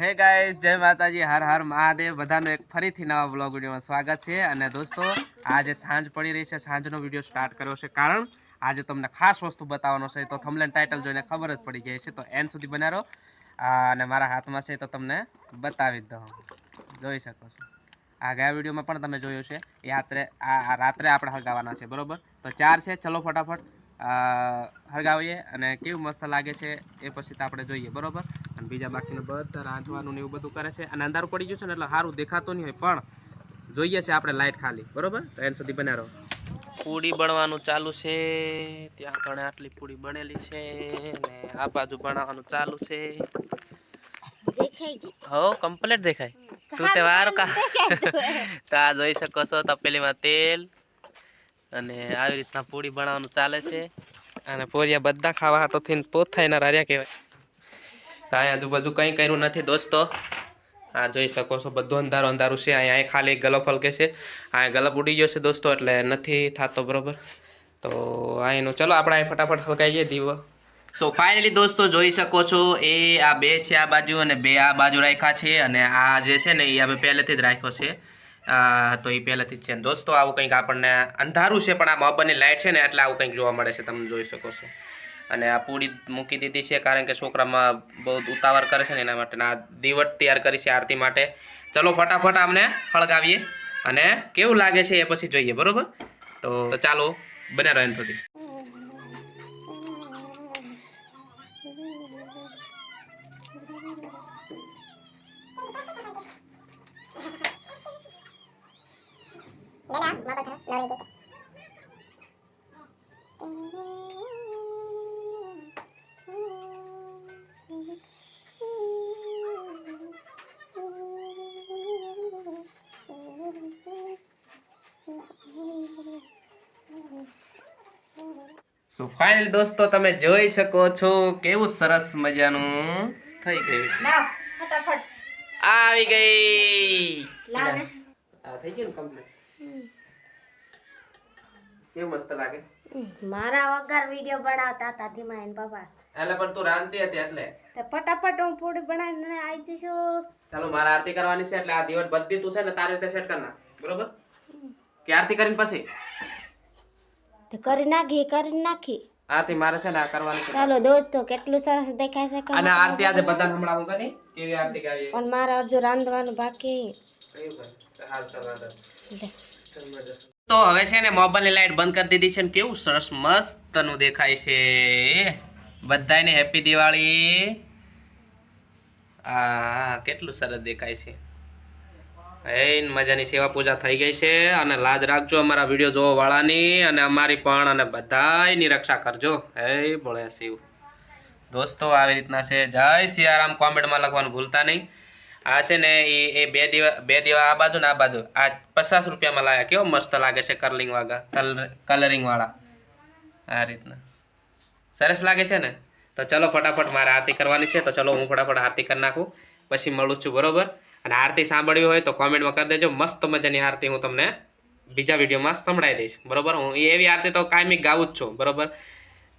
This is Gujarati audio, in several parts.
હે ગાઈસ જય માતાજી, હર હર મહાદેવ. બધાનું એક ફરીથી નવા બ્લોગ વિડીયોમાં સ્વાગત છે. અને દોસ્તો, આજે સાંજ પડી રહી છે. સાંજનો વીડિયો સ્ટાર્ટ કર્યો છે. કારણ, આજે તમને ખાસ વસ્તુ બતાવવાનો છે. તો થમલેન ટાઇટલ જોઈને ખબર જ પડી ગઈ છે તો એન્ડ સુધી બનારો અને મારા હાથમાં છે તો તમને બતાવી જ દઉં. જોઈ શકો છો. આ ગયા વિડીયોમાં પણ તમે જોયું છે. એ રાત્રે, આ રાત્રે આપણે હળગાવવાના છે. બરોબર? તો ચાર છે. ચલો ફટાફટ હળગાવીએ. અને કેવું મસ્ત લાગે છે એ પછી તો આપણે જોઈએ. બરોબર? અને બીજા બાકીનું બધા રાંધવાનું ને એવું બધું કરે છે. અને અંધારું પડી ગયું છે ને એટલે સારું દેખાતું નહીં હોય પણ જોઈએ છે આપણે લાઇટ ખાલી. બરોબર? તો એન સુધી બનાવો પૂડી બનવાનું ચાલુ છે. ત્યાં ઘણે આટલી પૂડી બનેલી છે ને આ બાજુ બનાવવાનું ચાલુ છે. હો કમ્પ્લીટ દેખાય. તું તે વાર કા તો. આ જોઈ શકો છો તપેલીમાં તેલ અને આવી રીતના પૂરી બનાવવાનું ચાલે છે. અને પોરિયા બધા ખાવા હાથોથી પોત થાય ના રાર્યા કહેવાય. તો અહીંયા આજુબાજુ કંઈ કર્યું નથી દોસ્તો. આ જોઈ શકો છો, બધું અંધારું અંધારું છે. અહીંયા અહીં ખાલી ગલપ હલકે છે. અહીંયા ગલપ ઉડી ગયો છે દોસ્તો, એટલે નથી થતો બરાબર. તો અહીંનું ચલો આપણે અહીં ફટાફટ હલકાઈએ દીવો. સો ફાઇનલી દોસ્તો જોઈ શકો છો, એ આ બે છે આ બાજુ અને બે આ બાજુ રાખ્યા છે અને આ જે છે ને, એ આપણે પહેલેથી જ રાખ્યો છે. આ, તો એ પહેલેથી જ છે. દોસ્તો, આવું કંઈક આપણને અંધારું છે, પણ આ મોબાઈલની લાઇટ છે ને, એટલે આવું કંઈક જોવા મળે છે. તમે જોઈ શકો છો. અને આ પૂરી મૂકી દીધી છે કારણ કે છોકરામાં બહુ ઉતાવળ કરે છે ને એના માટે. આ દીવટ તૈયાર કરી છે આરતી માટે. ચલો ફટાફટ આમને હળગાવીએ અને કેવું લાગે છે એ પછી જોઈએ, બરોબર? તો ચાલો, બને રહે સુધી સો ફાઇનલ દોસ્તો તમે જોઈ શકો છો કેવું સરસ મજાનું થઈ ગયું છે. આવી ગઈ. લાવ ને. આ થઈ ગયું કમ્પ્લીટ કેવું મસ્ત લાગે? મારા વગર વીડિયો બનાવતા હતા ધીમા એન પપ્પા. એટલે પણ તું રાંધતી હતી એટલે. તો ફટાફટ હું પૂરી બનાવીને આવી જઈશું. ચાલો મારે આરતી કરવાની છે એટલે આ દિવસ બધી તું છે ને તારી રીતે સેટ કરના બરોબર? કે આરતી કરીને પછી? કરી નાખી કરી નાખી. આરતી મારે છે ને આ કરવાની છે. ચાલો દોસ્તો કેટલું સરસ દેખાય છે અને આરતી આજે બધા હમણાં હું કરી? કેવી આરતી ગાવી? પણ મારે હજુ રાંધવાનું બાકી. તો હવે છે ને મોબાઈલની લાઈટ બંધ કરી દીધી છે ને કેવું સરસ મસ્તનું દેખાય છે. બધાને હેપી દિવાળી. આ કેટલું સરસ દેખાય છે. એ મજાની સેવા પૂજા થઈ ગઈ છે અને લાજ રાખજો અમારા વીડિયો જોવા વાળાની અને અમારી પણ અને બધાયની રક્ષા કરજો. હે, ભોળે શિવ. દોસ્તો, આવી રીતના છે. જય સિયારામ, કોમેન્ટમાં લખવાનું ભૂલતા નહીં. આ છે ને એ એ બે દિવસ બે દિવસ આ બાજુ ને આ બાજુ. આ પચાસ રૂપિયામાં લાવ્યા કેવો મસ્ત લાગે છે કલરિંગ વાળા કલર કલરિંગવાળા આ રીતના. સરસ લાગે છે ને? તો ચલો ફટાફટ મારે આરતી કરવાની છે. તો ચલો હું ફટાફટ આરતી કરી નાખું. પછી મળું છું, બરોબર? અને આરતી સાંભળવી હોય તો કોમેન્ટમાં કરી દેજો. મસ્ત મજાની આરતી હું તમને બીજા વિડીયોમાં સંભળાવી દઈશ. બરોબર? હું એવી આરતી તો કાયમી ગાવું જ છું. બરોબર?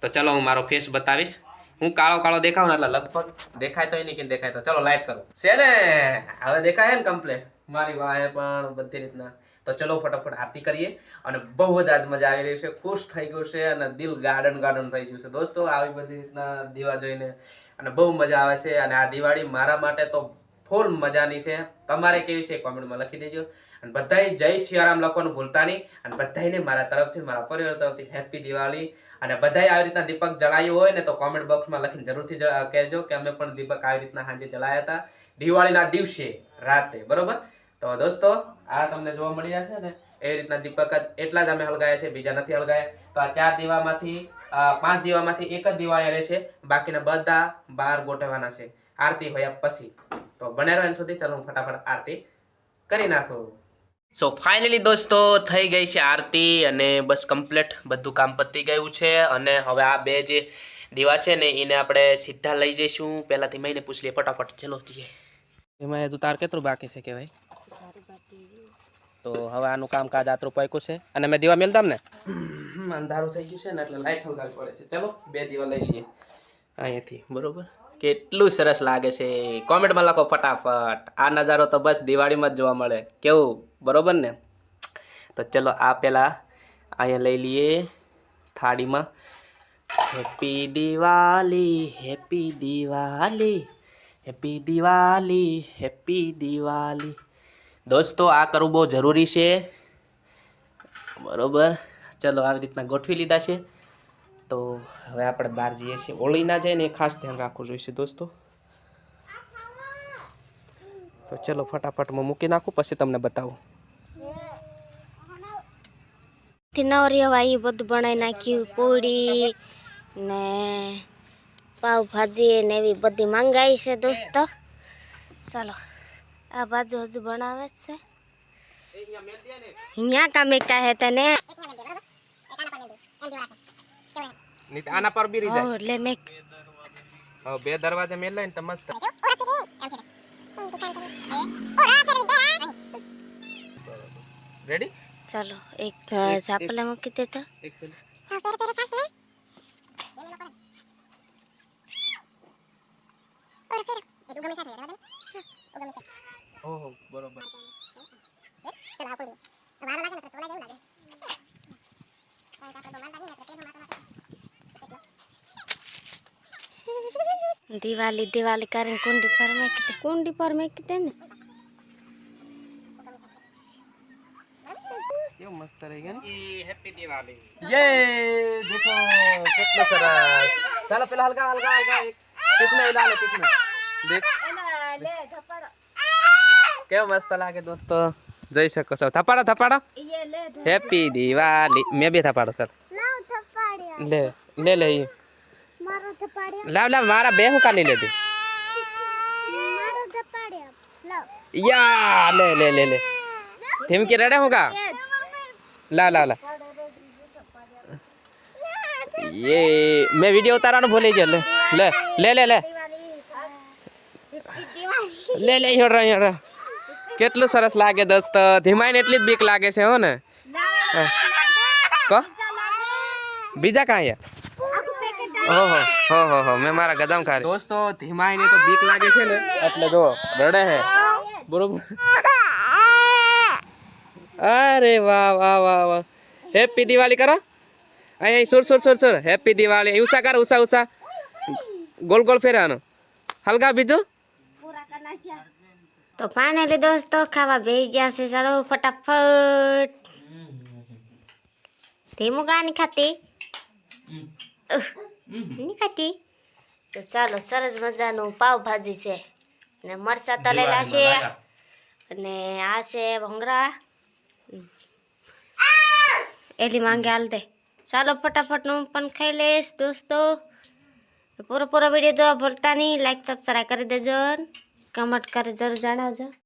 તો ચલો હું મારો ફેસ બતાવીશ. હું કાળો કાળો દેખાવ એટલે લગભગ દેખાય તો નહીં કે દેખાય તો? ચલો લાઈટ કરું. છે ને? હવે દેખાય ને કમ્પ્લેટ મારી વાહે પણ બધી રીતના. તો ચલો ફટાફટ આરતી કરીએ. અને બહુ જ આજ મજા આવી રહી છે. ખુશ થઈ ગયું છે અને દિલ ગાર્ડન ગાર્ડન થઈ ગયું છે. દોસ્તો, આવી બધી રીતના દીવા જોઈને અને બહુ મજા આવે છે. અને આ દિવાળી મારા માટે તો ફૂલ મજાની છે. તમારે કેવી છે? કોમેન્ટમાં લખી દેજો. અને બધાય જય શિયારામ લખવાનું ભૂલતા નહીં. અને બધાને મારા તરફથી, મારા પરિવાર તરફથી હેપી દિવાળી અને બધાય આવી રીતના દીપક જલાયું હોય ને તો કોમેન્ટ બોક્સમાં લખીને જરૂરથી કહેજો કે અમે પણ દીપક આવી રીતના સાંજે જલાયા હતા. દિવાળીના દિવસે, રાતે. બરોબર? તો દોસ્તો, આ તમને જોવા મળી જશે ને, એ રીતના દીપક જ એટલા જ અમે હળગાયા છે, બીજા નથી હળગાયા. તો આ ચાર દીવામાંથી પાંચ દીવામાંથી એક જ દિવાળી રહેશે. બાકીના બધા બાર ગોઠવવાના છે. આરતી હોયા પછી. તો બને રહો સુધી. ચાલો હું ફટાફટ આરતી કરી નાખું. સો ફાઇનલી દોસ્તો થઈ ગઈ છે આરતી અને બસ કમ્પ્લીટ બધું કામ પતી ગયું છે અને હવે આ બે જે દીવા છે ને એને આપણે સીધા લઈ જઈશું. પહેલાંથી મહિને પૂછ લઈએ ફટાફટ ચલો જઈએ. એમાં હજુ તાર કેટલું બાકી છે કહેવાય? તો હવે આનું કામકાજ આતરું પાક્યું છે. અને મેં દીવા મેલતા ને અંધારું થઈ ગયું છે ને એટલે લાઈટ હલગાવી પડે છે. ચલો બે દીવા લઈ લઈએ. અહીંયાથી બરોબર? કેટલું સરસ લાગે છે. કોમેન્ટમાં લખો ફટાફટ. આ નજારો તો બસ દિવાળીમાં જ જોવા મળે. કેવું? બરોબર ને? તો ચલો આ પેલા અહીંયા લઈ લઈએ થાળીમાં. Happy Diwali happy Diwali happy Diwali happy Diwali દોસ્તો, આ કરવું બહુ જરૂરી છે. બરોબર? ચલો આવી રીતના ગોઠવી લીધા છે. તો હવે આપણે બહાર જઈએ છીએ. ઓળી ના જાય ને એ ખાસ ધ્યાન રાખવું જોઈશે દોસ્તો. તો ચલો ફટાફટમાં મૂકી નાખું, પછી તમને બતાવું. નવરીઓ એ બધું બનાવી નાખ્યું, પૂરી ને પાવભાજી ને એવી બધી મંગાવી છે દોસ્તો. ચાલો, આ બાજુ હજુ બનાવે છે. અહીંયા કામે કા હે તને? નહીં આના પર બી રહી જાય. હો લે મેં હવે બે દરવાજા મેલ લઈને તો મસ્ત. રેડી ચાલો એક ચાપલા મૂકી દેતા એક પેલી ઓહો બરોબર દિવાળી દિવાળી કરીને કુંડી પર મેકી દે કુંડી પર મેકી દે ને કેવું મસ્ત રહી ગયા હેપી દિવાળી યે દેખો કેટલો સરસ ચાલો પેલા હલકા હલકા હલકા એક કિતના હિલા કિતના દેખ કેવું મસ્ત લાગે દોસ્તો જોઈ શકો છો થપાડો થપાડો હેપી દિવાળી મેં બી થપાડો સર લે લે લે लाव लाव मारा बेहू का ले लेते। या ले ले ले ले। थीम के रेडे होगा? ला ला ला। ये मैं वीडियो उतारा ना भूले जल ले ले ले ले ले। ले ह्योड़ ह्योड़ सरस लागे લાગે દોસ્ત ધીમાઈને એટલી જ लागे से हो ना? ને हाँ। बीजा कहाँ है? ઓહો હો હો હો મેં મારા ગદામ ખારી. દોસ્તો ધીમાઈને તો બીક લાગે છે ને. એટલે જો રડે હે. બરોબર? અરે વાહ વાહ વાહ વાહ. હેપી દિવાળી કરો. અહીં સુર સુર સુર સુર. હેપી દિવાળી. ઉષા કર ઉષા ઉષા. ગોલ ગોલ ફેરવાનો. હલકા બીજું? તો ફાઇનલી દોસ્તો ખાવા બેસી ગયા છે. ચાલો ફટાફટ. ધીમું ગા નહીં ખાતી ઉહ, નહીં ખાતી તો ચાલો સરસ મજાનું પાવભાજી છે. ને મરચા તળેલા છે. અને આ છે ભંગરા. એલી માંગે હાલ દે. ચાલો ફટાફટ હું પણ ખાઈ લઈશ દોસ્તો. પૂરો પૂરો વીડિયો જોવા ભૂલતા નહીં. લાઈક સબસ્ક્રાઈબ કરી દેજો કમેન્ટ કરી જરૂર જણાવજો.